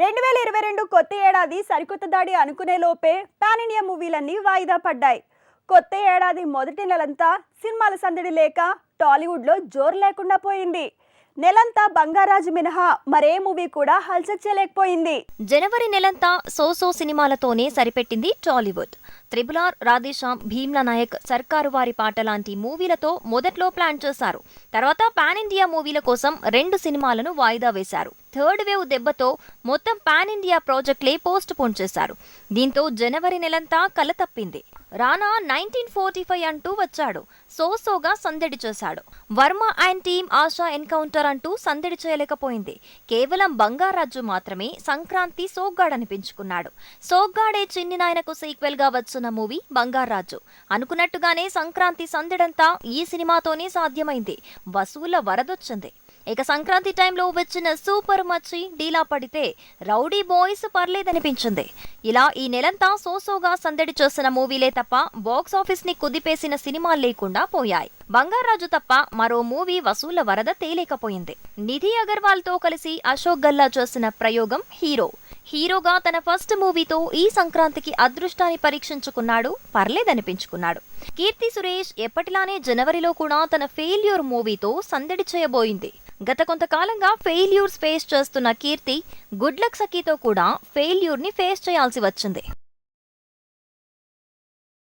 రెండు వేల ఇరవై రెండు కొత్త ఏడాది సరికొత్త దాడి అనుకునే లోపే పాన్ ఇండియా మూవీలన్నీ వాయిదా పడ్డాయి. కొత్త ఏడాది మొదటి నెలంతా సినిమాల సందడి లేక టాలీవుడ్లో జోరు లేకుండా పోయింది. నెలంతా బంగారాజు మినహా మరే మూవీ కూడా హల్చల్ చేయలేకపోయింది. జనవరి నెలంతా సోసో సినిమాలతోనే సరిపెట్టింది టాలీవుడ్. త్రిబులార్ ఆర్ రాధేశ్యామ్ భీమ్లా నాయక్ సర్కారు వారి పాట లాంటి మూవీలతో మొదట్లో ప్లాన్ చేశారు. తర్వాత పాన్ ఇండియా మూవీల కోసం రెండు సినిమాలను వాయిదా వేశారు. థర్డ్ వేవ్ దెబ్బతో మొత్తం పాన్ ఇండియా ప్రాజెక్టులే పోస్ట్ పోన్ చేశారు. దీంతో జనవరి నెలంతా కలతప్పింది రానా నైన్టీన్ ఫోర్టీ ఫైవ్ అంటూ వచ్చాడు. సోసోగా సందడి చేశాడు. Varma and team Asha encounter అంటూ సందడి చేయలేకపోయింది. కేవలం బంగారాజు మాత్రమే సంక్రాంతి సోగ్గాడనిపించుకున్నాడు. సోగ్గాడే చిన్ని నాయనకు సీక్వెల్గా వచ్చిన మూవీ బంగారాజు. అనుకున్నట్టుగానే సంక్రాంతి సందడంతా ఈ సినిమాతోనే సాధ్యమైంది. వసూల వరదొచ్చింది. ఇక సంక్రాంతి టైంలో వచ్చిన సూపర్ మచ్చి డీలా పడితే రౌడీ బాయ్స్ పర్లేదనిపించింది. ఇలా ఈ నెలంతా సోసోగా సందడి చేసిన మూవీలే తప్ప బాక్స్ ఆఫీస్ని కుదిపేసిన సినిమాలు లేకుండా పోయాయి. బంగారాజు తప్ప మరో మూవీ వసూల వరద తేలేకపోయింది. నిధి అగర్వాల్తో కలిసి అశోక్ గల్లా చేసిన ప్రయోగం హీరో. హీరోగా తన ఫస్ట్ మూవీతో ఈ సంక్రాంతికి అదృష్టాన్ని పరీక్షించుకున్నాడు పర్లేదనిపించుకున్నాడు. కీర్తి సురేష్ ఎప్పటిలానే జనవరిలో కూడా తన ఫెయిల్యూర్ మూవీతో సందడి చేయబోయింది. గత కొంతకాలంగా ఫెయిల్యూర్స్ ఫేస్ చేస్తున్న కీర్తి గుడ్ లక్ సఖీతో కూడా ఫెయిల్యూర్ని ఫేస్ చేయాల్సి వచ్చింది.